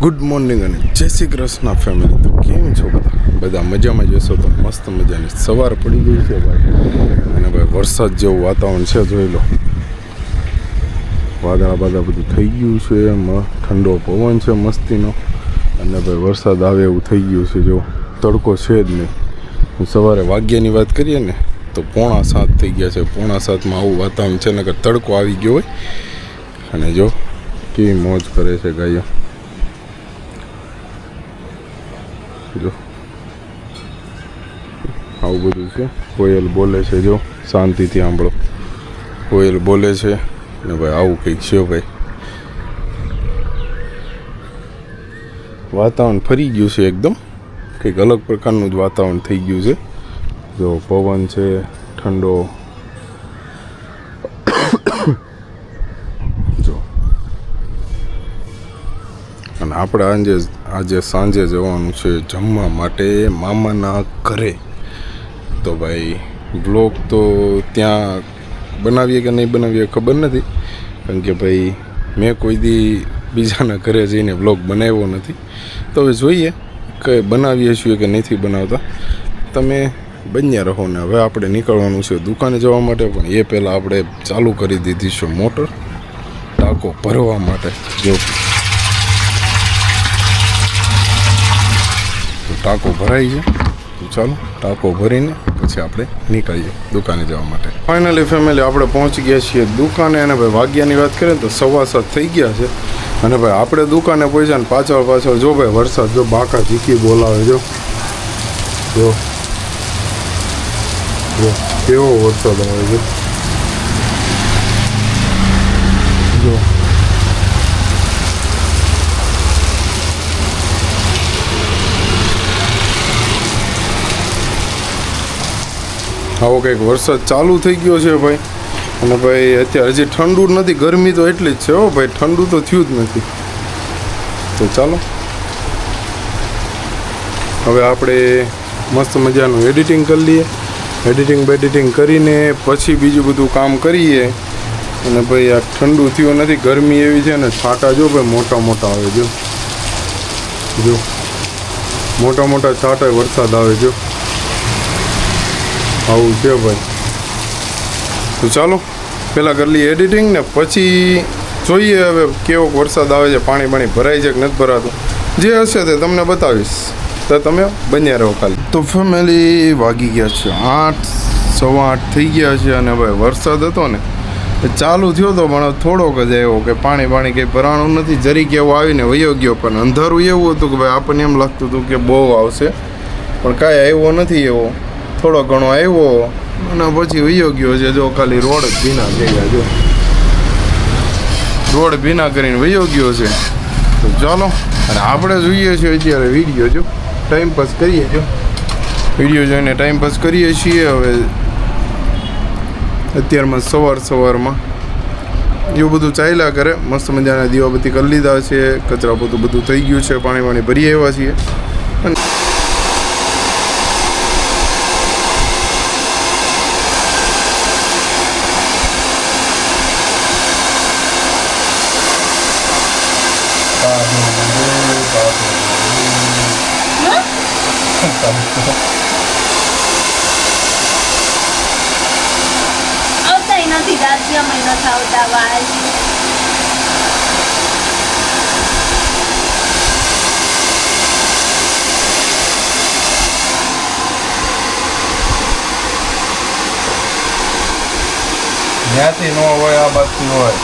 Good morning અને જય Shri Krishna family તો કેમ છો બધા? બધા મજામાં જશો તો મસ્ત મજાની સવાર પડી ગઈ છે ભાઈ. અને ભાઈ વરસાદ જેવું વાતાવરણ છે, જોઈ લો. વાદળા બાદળા બધું થઈ ગયું છે ઠંડો પવન છે મસ્તીનો. અને ભાઈ વરસાદ આવે એવું થઈ ગયું છે, જો તડકો છે જ નહીં. સવારે વાગ્યાની વાત કરીએ ને, તો પોણા સાત થઈ ગયા છે. પોણા સાતમાં આવું વાતાવરણ છે, નકર તડકો આવી ગયો હોય. અને જો, કેવી મોજ કરે છે ગાયો. જો. આવું બધું છે. કોયલ બોલે છે, જો. શાંતિથી સાંભળો. કોયલ બોલે છે ને ભાઈ આવું કંઈક છે ભાઈ. વાતાવરણ ફરી ગયું છે એકદમ. કંઈક અલગ પ્રકારનું જ વાતાવરણ થઈ ગયું છે. જો પવન છે, ઠંડો અને આપણે આજે આજે સાંજે જવાનું છે જમવા માટે મામાના ઘરે. તો ભાઈ બ્લોગ તો ત્યાં બનાવીએ કે નહીં બનાવીએ ખબર નથી. કારણ કે ભાઈ, મેં કોઈ દી બીજાના ઘરે જઈને બ્લોગ બનાવ્યો નથી. તો હવે જોઈએ કે બનાવીએ છીએ કે નથી બનાવતા. તમે બન્યા રહો ને હવે આપણે નીકળવાનું છે દુકાને જવા માટે, પણ એ પહેલાં આપણે ચાલુ કરી દીધી છે મોટર. ટાંકો ભરવા માટે, જો ટાંકો ભરાઈ છે. તો ચાલો, ટાંકો ભરીને પછી આપણે નીકળીએ દુકાને જવા માટે. ફાઇનલી ફેમિલી આપણે પહોંચી ગયા છીએ દુકાને અને ભાઈ વાગ્યાની વાત કરીએ તો સવા સાત થઈ ગયા છે. અને ભાઈ આપણે દુકાને પહોંચ્યા ને પાછળ પાછળ જો ભાઈ વરસાદ, જો બાકા ઝીકી બોલાવે જો. જો, કેવો વરસાદ આવે છે જો આવો કંઈક વરસાદ ચાલુ થઈ ગયો છે ભાઈ. અને ભાઈ, અત્યારે હજી ઠંડુ નથી, ગરમી તો એટલી જ છે હો ભાઈ, ઠંડુ તો થયું જ નથી. તો ચાલો. હવે આપણે મસ્ત મજાનું એડિટિંગ કરી લઈએ. એડિટિંગ બેડિટિંગ કરીને પછી બીજું બધું કામ કરીએ. અને ભાઈ, આ ઠંડુ થયું નથી, ગરમી એવી છે ને, છાંટા જો ભાઈ, મોટા મોટા આવે જો. જો. મોટા મોટા છાંટા વરસાદ આવે જો. આવું છે ભાઈ. તો ચાલો પહેલાં કરી લઈએ એડિટિંગ ને પછી જોઈએ હવે કેવો વરસાદ આવે છે. પાણી પાણી ભરાય છે કે નથી ભરાતું. જે હશે તે તમને બતાવીશ. તો તમે બન્યા રહો ખાલી. તો ફેમિલી વાગી ગયા છે આઠ, સવા આઠ થઈ ગયા છે અને ભાઈ વરસાદ હતો ને ચાલુ થયો તો પણ થોડોક જ આવ્યો કે પાણી પાણી કંઈ ભરાણું નથી. જરી કેવો આવીને વયો ગયો, પણ અંધારું એવું હતું કે ભાઈ આપણને એમ લાગતું હતું કે બહુ આવશે. પણ કાંઈ આવ્યો નથી એવો. થોડો ઘણો આવ્યો અને પછી વયો ગયો છે જો ખાલી રોડ ભીના થઈ ગયા જો રોડ ભીના કરીને વયો ગયો છે. તો ચાલો, અને આપણે જોઈએ છીએ અત્યારે વીડિયો, જો. ટાઈમ પાસ કરીએ જો વીડિયો જોઈને ટાઈમ પાસ કરીએ છીએ. હવે અત્યારમાં સવાર સવારમાં એવું બધું ચાલ્યા કરે. મસ્ત મજાના દીવાબત્તી કરી લીધા છે. કચરા બધું બધું થઈ ગયું છે. પાણી પાણી ભરી આવ્યા છીએ. આવતાય નથી રાજ્યમાં નથી આવતા વાલ ત્યાંથી ન હોય આ બાજુથી હોય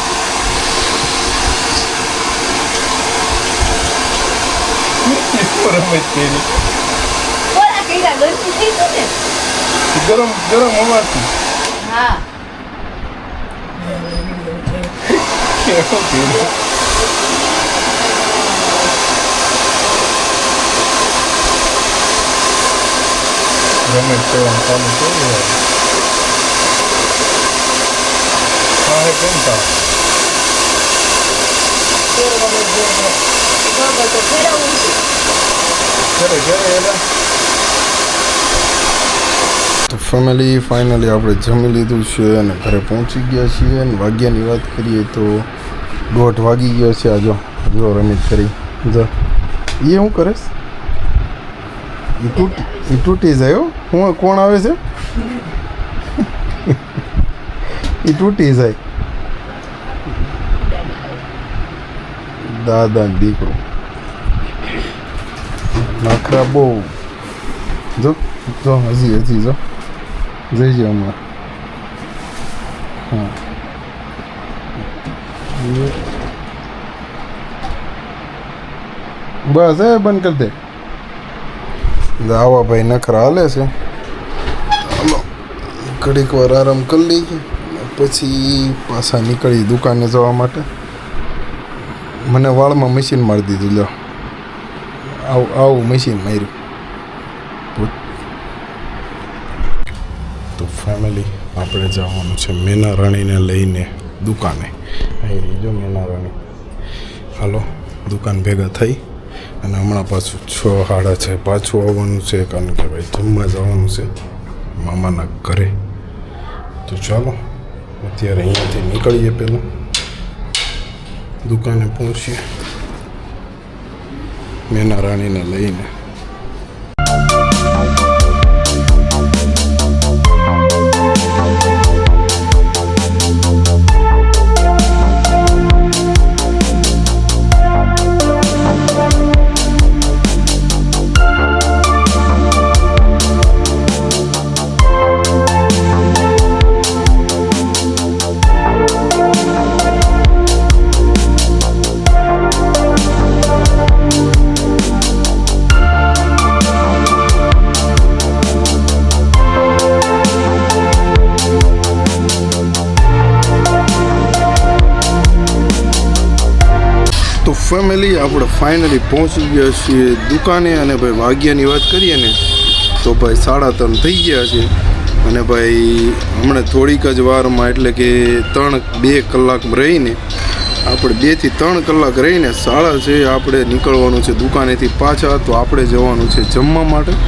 રમત થઈ ને ગરમ ગરમ હોવાથી. હા કેવું ચાલુ હોય. હા હે કેમ તો ઘરે ઘરે એલા? ફેમિલી ફાઇનલી આપણે જમી લીધું છે અને ઘરે પહોંચી ગયા છીએ અને વાગ્યાની વાત કરીએ તો દોઢ વાગી ગયો છે. આજો જો રમીત કરી. જો. એ શું કરેશ એ તૂટી એ તૂટી જાય હો. હું કોણ આવે છે? એ તૂટી જાય. દાદા દીકરો. નખરા બહુ. જો જો, હજી હજી, જો. જઈ જાઓ હમણાં હા બસ એ બંધ કરી દે. આવા ભાઈ નખરા હાલે છે. ઘડીક વાર આરામ કરી લઈએ. પછી પાછા નીકળી દુકાને જવા માટે. મને વાળમાં મશીન મારી દીધું, લ્યો. આવું આવું મશીન માર્યું તો ફેમિલી આપણે જવાનું છે મેના રાણીને લઈને દુકાને. અહીં જો મેના રાણી. હાલો, દુકાન ભેગા થઈ અને હમણાં પાછું છ સાડા છે. પાછું આવવાનું છે કારણ કે ભાઈ જમવા જવાનું છે મામાના ઘરે. તો ચાલો, અત્યારે અહીંયાથી નીકળીએ પહેલાં. દુકાને પહોંચીએ. મેના રાણીને લઈને. ફેમિલી આપણે ફાઇનલી પહોંચી ગયા છીએ દુકાને અને ભાઈ વાગ્યાની વાત કરીએ ને, તો ભાઈ સાડા ત્રણ થઈ ગયા છે. અને ભાઈ હમણાં થોડીક જ વારમાં એટલે કે ત્રણ બે કલાક રહીને, આપણે બેથી ત્રણ કલાક રહીને સાડા છે, આપણે નીકળવાનું છે દુકાનેથી પાછા, તો આપણે જવાનું છે જમવા માટે.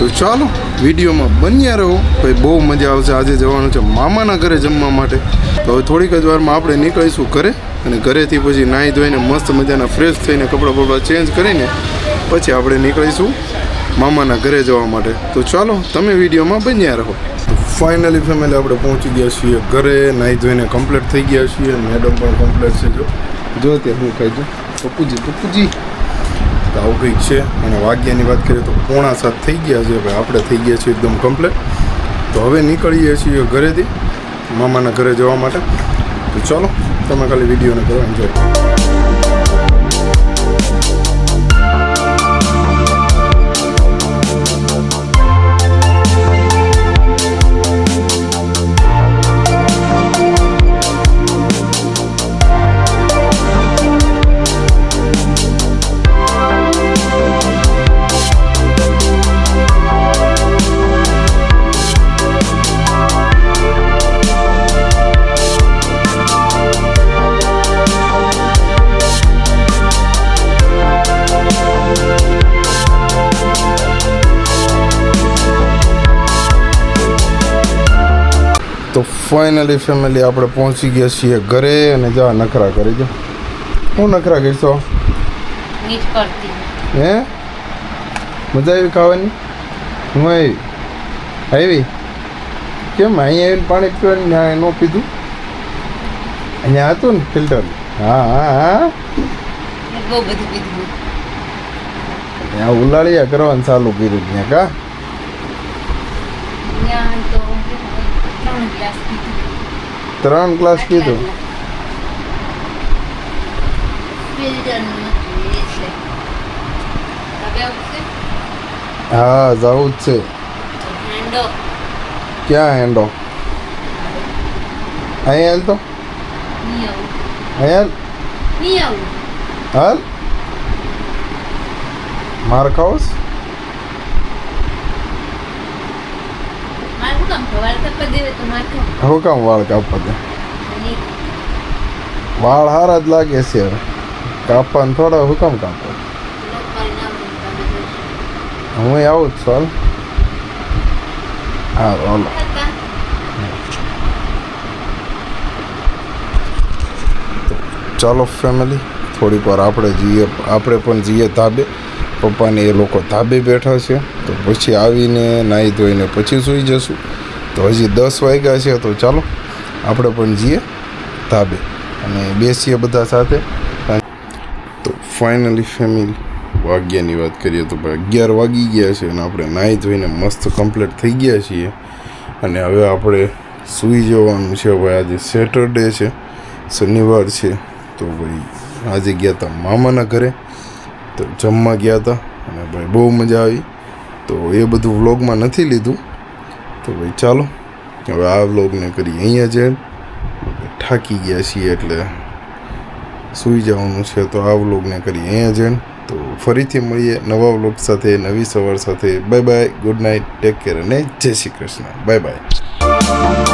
તો ચાલો, વિડીયોમાં બન્યા રહો. ભાઈ, બહુ મજા આવશે આજે જવાનું છે મામાના ઘરે જમવા માટે. તો હવે થોડીક જ વારમાં આપણે નીકળીશું ઘરે અને ઘરેથી પછી નાહી ધોઈને મસ્ત મજાના ફ્રેશ થઈને કપડાં બપડા ચેન્જ કરીને પછી આપણે નીકળીશું મામાના ઘરે જવા માટે. તો ચાલો, તમે વિડીયોમાં બન્યા રહો. ફાઇનલી ફેમિલી આપણે પહોંચી ગયા છીએ ઘરે, નાહી ધોઈને કમ્પ્લીટ થઈ ગયા છીએ. મેડમ પણ કમ્પ્લીટ છે, જો. જો ત્યાં હું કહી દઉં પપ્પુજી પપ્પુજી તો આવું કંઈક છે? અને વાગ્યાની વાત કરીએ તો પોણા સાત થઈ ગયા છે. ભાઈ આપણે થઈ ગયા છીએ એકદમ કમ્પ્લેટ તો હવે નીકળીએ છીએ ઘરેથી, મામાના ઘરે જવા માટે. તો ચાલો, તમે ખાલી વિડીયોને કરો એન્જોય તો ફાઇનલી ફેમિલી આપણે પહોંચી ગયા છીએ ઘરે અને જા નખરા કરી દો. હું નખરા કરશો હે. મજા આવી ખાવાની? હું આવી. આવી? કેમ? અહીંયા આવીને પાણી પીવાનું ત્યાં ન પીધું? અહીંયા હતું ને ફિલ્ટર હા હા હા. ત્યાં ઉલાળિયા કરવાનું ચાલુ કર્યું ત્યાં કા? ત્રણ ગ્લાસ કીધું. હા જવું જ છે. ક્યાં હેન્ડો અહીંયા હાલ તો? અહીંયા હાલ? માર ખાઓસ મારે શું કામ ખબર કપા દેવે તો મારે કામ હું કામ. વાળ કાપવા દે. વાળ હારા જ લાગે છે. હવે કાપવાનું થોડા હું કામ કાપો? હું આવું જ છું હા કાકા ચાલો ફેમિલી થોડીક વાર આપણે જઈએ આપણે પણ જઈએ ધાબે. પપ્પાને એ લોકો ધાબે બેઠા છે. તો પછી આવીને નાહી ધોઈને પછી સૂઈ જશું. તો હજી દસ વાગ્યા છે તો ચાલો, આપણે પણ જઈએ ધાબે અને બેસીએ બધા સાથે. તો ફાઇનલી ફેમિલી વાગ્યાની વાત કરીએ તો ભાઈ અગિયાર વાગી ગયા છે અને આપણે નાહી ધોઈને મસ્ત કમ્પ્લીટ થઈ ગયા છીએ. અને હવે આપણે સૂઈ જવાનું છે ભાઈ, આજે સેટરડે છે, શનિવાર છે. તો ભાઈ આજે ગયા હતા મામાના ઘરે, તો જમવા ગયા હતા અને ભાઈ બહુ મજા આવી. તો એ બધું વ્લોગમાં નથી લીધું તો ભાઈ ચાલો, હવે આ વ્લોગને કરી અહીંયા જે થાકી ગયા છીએ એટલે સૂઈ જવાનું છે તો આ વ્લોગને કરી અહીંયા જઈને તો ફરીથી મળીએ નવા વ્લોગ સાથે, નવી સવાર સાથે. Bye bye good night take care અને જય શ્રી કૃષ્ણ. Bye bye